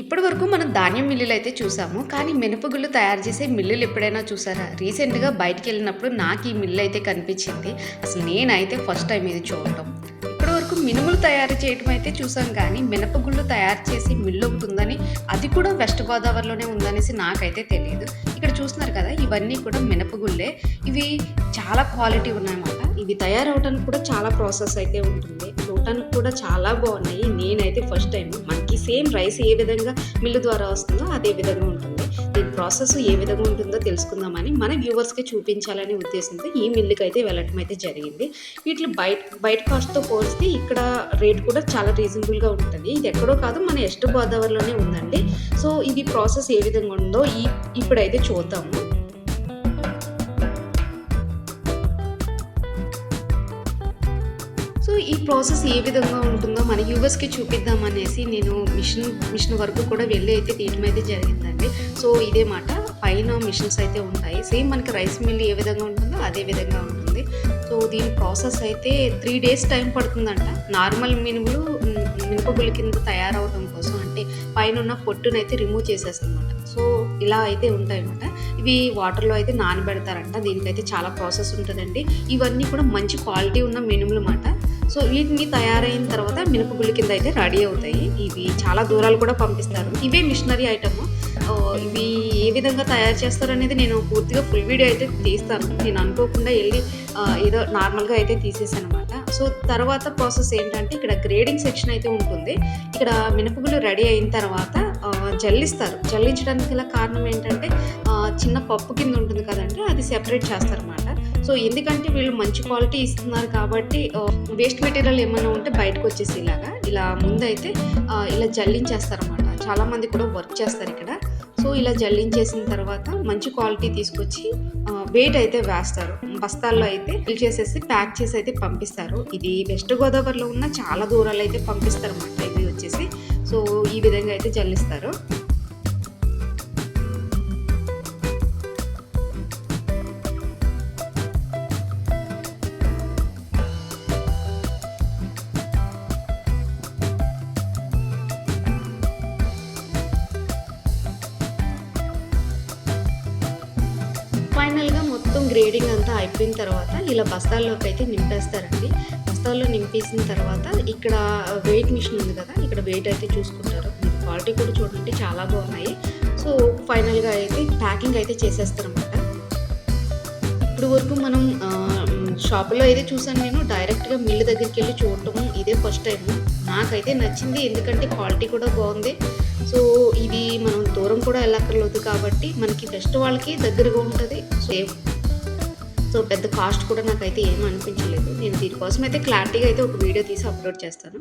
ఇప్పటి వరకు మనం ధాన్యం మిల్లులు అయితే చూసాము కానీ మినపగుళ్ళు తయారు చేసే మిల్లులు ఎప్పుడైనా చూసారా? రీసెంట్గా బయటికి వెళ్ళినప్పుడు నాకు ఈ మిల్లు అయితే కనిపించింది. అసలు నేనైతే ఫస్ట్ టైం ఇది చూడటం. ఇప్పటి వరకు మినుములు తయారు చేయడం అయితే చూసాం కానీ మినపగుళ్ళు తయారు చేసి మిల్లు ఒకటి ఉందని అది కూడా వెస్ట్ గోదావరిలోనే ఉందనేసి నాకైతే తెలియదు ఇక్కడ చూస్తున్నారు కదా ఇవన్నీ కూడా మినపగుళ్ళే. ఇవి చాలా క్వాలిటీ ఉన్నాయన్నమాట. ఇవి తయారవడానికి కూడా చాలా ప్రాసెస్ అయితే ఉంటుంది. చూడటానికి కూడా చాలా బాగున్నాయి. నేనైతే ఫస్ట్ టైం సేమ్ రైస్ ఏ విధంగా మిల్లు ద్వారా వస్తుందో అదే విధంగా ఉంటుంది. దీని ప్రాసెస్ ఏ విధంగా ఉంటుందో తెలుసుకుందామని మన వ్యూవర్స్కి చూపించాలనే ఉద్దేశంతో ఈ మిల్లుకి అయితే వెళ్ళటం అయితే జరిగింది. వీటిలో బయట బయట కాస్ట్తో పోలిస్తే ఇక్కడ రేట్ కూడా చాలా రీజనబుల్గా ఉంటుంది. ఇది ఎక్కడో కాదు మన ఎస్ట్ గోదావరిలోనే ఉందండి. సో ఇది ప్రాసెస్ ఏ విధంగా ఉందో ఈ ఇప్పుడైతే చూద్దాము. ఈ ప్రాసెస్ ఏ విధంగా ఉంటుందో మన యూవర్స్కి చూపిద్దామనేసి నేను మిషన్ మిషన్ వరకు కూడా వెళ్ళి అయితే తీయడం అయితే జరిగిందండి. సో ఇదే మాట. పైన మిషన్స్ అయితే ఉంటాయి. సేమ్ మనకి రైస్ మిల్ ఏ విధంగా ఉంటుందో అదే విధంగా ఉంటుంది. సో దీని ప్రాసెస్ అయితే త్రీ డేస్ టైం పడుతుందంట. నార్మల్ మినుములు మ్, కింద తయారవడం కోసం అంటే పైన ఉన్న పొట్టునైతే రిమూవ్ చేసేస్తుందన్నమాట. సో ఇలా అయితే ఉంటాయి అన్నమాట ఇవి వాటర్లో అయితే నానబెడతారంట. దీనికైతే చాలా ప్రాసెస్ ఉంటుందండి. ఇవన్నీ కూడా మంచి క్వాలిటీ ఉన్న మినుములు అన్నమాట సో వీటిని తయారైన తర్వాత మినపగుళ్ళ కింద అయితే రెడీ అవుతాయి. ఇవి చాలా దూరాలు కూడా పంపిస్తారు. ఇవే మిషనరీ ఐటమ్. ఇవి ఏ విధంగా తయారు చేస్తారు అనేది నేను పూర్తిగా ఫుల్ వీడియో అయితే తీస్తాను. నేను అనుకోకుండా వెళ్ళి ఏదో నార్మల్గా అయితే తీసేసాను అనమాట సో తర్వాత ప్రాసెస్ ఏంటంటే ఇక్కడ గ్రేడింగ్ సెక్షన్ అయితే ఉంటుంది. ఇక్కడ మినపగుళ్ళు రెడీ అయిన తర్వాత జల్లిస్తారు. జల్లించడానికి గల కారణం ఏంటంటే చిన్న పప్పు కింద ఉంటుంది కదండి అది సెపరేట్ చేస్తారన్నమాట. సో ఎందుకంటే వీళ్ళు మంచి క్వాలిటీ ఇస్తున్నారు కాబట్టి వేస్ట్ మెటీరియల్ ఏమైనా ఉంటే బయటకు వచ్చేసి ఇలాగా ఇలా ముందైతే ఇలా ఇలా జల్లించేస్తారన్నమాట. చాలా మంది కూడా వర్క్ చేస్తారు ఇక్కడ. సో ఇలా జల్లించేసిన తర్వాత మంచి క్వాలిటీ తీసుకొచ్చి వెయిట్ అయితే వేస్తారు. బస్తాల్లో అయితే ఫిల్ చేసేసి ప్యాక్ చేసి అయితే పంపిస్తారు. ఇది వెస్ట్ గోదావరిలో ఉన్న చాలా దూరాలు అయితే పంపిస్తారు అన్నమాట ఇవి వచ్చేసి. సో ఈ విధంగా అయితే జల్లిస్తారు. ఫైనల్గా మొత్తం గ్రేడింగ్ అంతా అయిపోయిన తర్వాత ఇలా బస్తాల్లోకి అయితే నింపేస్తారండి. బస్తాల్లో నింపేసిన తర్వాత ఇక్కడ వెయిట్ మిషన్ ఉంది కదా ఇక్కడ వెయిట్ అయితే చూసుకుంటారు. క్వాలిటీ కూడా చూడండి చాలా బాగున్నాయి. సో ఫైనల్గా అయితే ప్యాకింగ్ అయితే చేసేస్తారన్నమాట. ఇప్పుడు వరకు మనం షాపులో అయితే చూసాను నేను. డైరెక్ట్గా మిల్లు దగ్గరికి వెళ్ళి చూడటం ఇదే ఫస్ట్ టైం నాకైతే నచ్చింది ఎందుకంటే క్వాలిటీ కూడా బాగుంది. సో ఇది మనం దూరం కూడా వెళ్ళక్కర్లేదు కాబట్టి మనకి బెస్ట్ వాళ్ళకి దగ్గరగా ఉంటుంది. సేఫ్ సో పెద్ద కాస్ట్ కూడా నాకైతే ఏం అనిపించలేదు. నేను దీనికోసం అయితే క్లారిటీగా అయితే ఒక వీడియో తీసి అప్లోడ్ చేస్తాను.